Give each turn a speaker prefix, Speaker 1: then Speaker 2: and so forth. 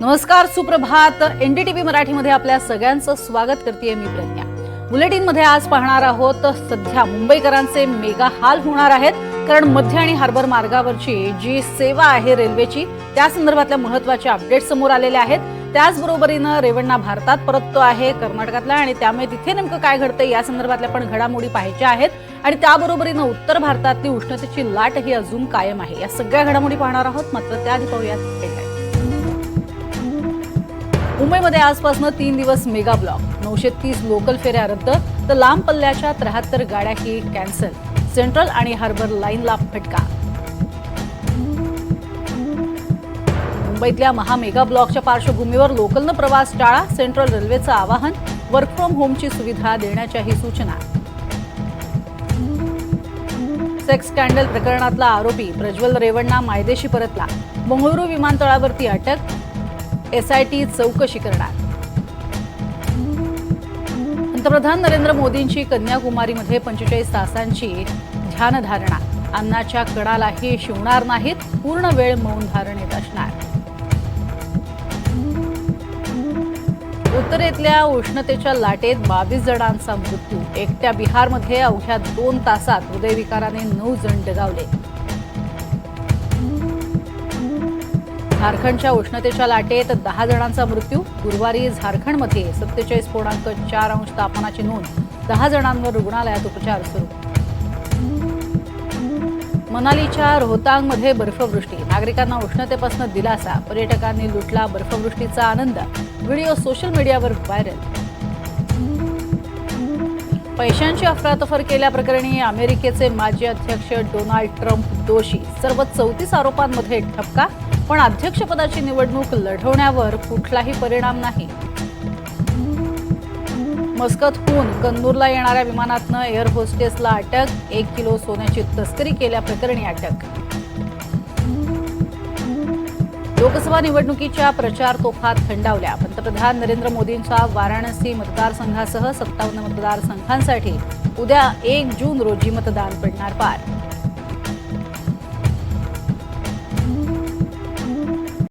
Speaker 1: नमस्कार सुप्रभात. एनडीटीव्ही मराठीमध्ये आपल्या सगळ्यांचं स्वागत करते मी प्रज्ञा. बुलेटिनमध्ये आज पाहणार आहोत सध्या मुंबईकरांचे मेगा हाल होणार आहेत. कारण मध्य आणि हार्बर मार्गावरची जी सेवा आहे रेल्वेची त्या संदर्भातल्या महत्त्वाच्या अपडेट समोर आलेल्या आहेत. त्याचबरोबरीनं रेवण्णा भारतात परततो आहे कर्नाटकातला आणि त्यामुळे तिथे नेमकं काय घडतं या संदर्भातल्या पण घडामोडी पाहायच्या आहेत. आणि त्याबरोबरीनं उत्तर भारतातली उष्णतेची लाट ही अजून कायम आहे. या सगळ्या घडामोडी पाहणार आहोत मात्र त्याआधी पाहूयात. मुंबईमध्ये आजपासून तीन दिवस मेगा ब्लॉक. नऊशे तीस लोकल फेऱ्या रद्द तर लांब पल्ल्याच्या त्र्याहत्तर गाड्याही कॅन्सल सेंट्रल आणि हार्बर लाईनला फटका. मुंबईतल्या महामेगा ब्लॉकच्या पार्श्वभूमीवर लोकलनं प्रवास टाळा सेंट्रल रेल्वेचं आवाहन वर्क फ्रॉम होमची सुविधा देण्याच्याही सूचना. सेक्स स्कॅन्डल प्रकरणातला आरोपी प्रज्वल रेवण्णा मायदेशी परतला. बंगळुरू विमानतळावरती अटक एसआयटी चौकशी करणार. पंतप्रधान नरेंद्र मोदींची कन्याकुमारीमध्ये पंचेचाळीस तासांची ध्यानधारणा अन्नाच्या कणालाही शिवणार नाहीत पूर्ण वेळ मौन धारणेत असणार. उत्तरेतल्या उष्णतेच्या लाटेत बावीस जणांचा मृत्यू. एकट्या बिहारमध्ये अवघ्या दोन तासात हृदयविकाराने नऊ जण दगावले झारखंडच्या उष्णतेच्या लाटेत दहा जणांचा मृत्यू. गुरुवारी झारखंडमध्ये सत्तेचाळीस पूर्णांक चार अंश तापमानाची नोंद. दहा जणांवर रुग्णालयात उपचार सुरू. मनालीच्या रोहतांगमध्ये बर्फवृष्टी. नागरिकांना उष्णतेपासून दिलासा. पर्यटकांनी लुटला बर्फवृष्टीचा आनंद. व्हिडिओ सोशल मीडियावर व्हायरल. पैशांची अफरातफर केल्याप्रकरणी अमेरिकेचे माजी अध्यक्ष डोनाल्ड ट्रम्प दोषी. सर्व चौतीस आरोपांमध्ये ठपका पण अध्यक्षपदाची निवडणूक लढवण्यावर कुठलाही परिणाम नाही. मस्कतहून कन्नूरला येणाऱ्या विमानातनं एअर होस्टेसला अटक एक किलो सोन्याची तस्करी केल्याप्रकरणी अटक. लोकसभा निवडणुकीच्या प्रचार तोफा थंडावल्या पंतप्रधान नरेंद्र मोदींच्या वाराणसी मतदारसंघासह सत्तावन्न मतदारसंघांसाठी उद्या एक जून रोजी मतदान पडणार पार.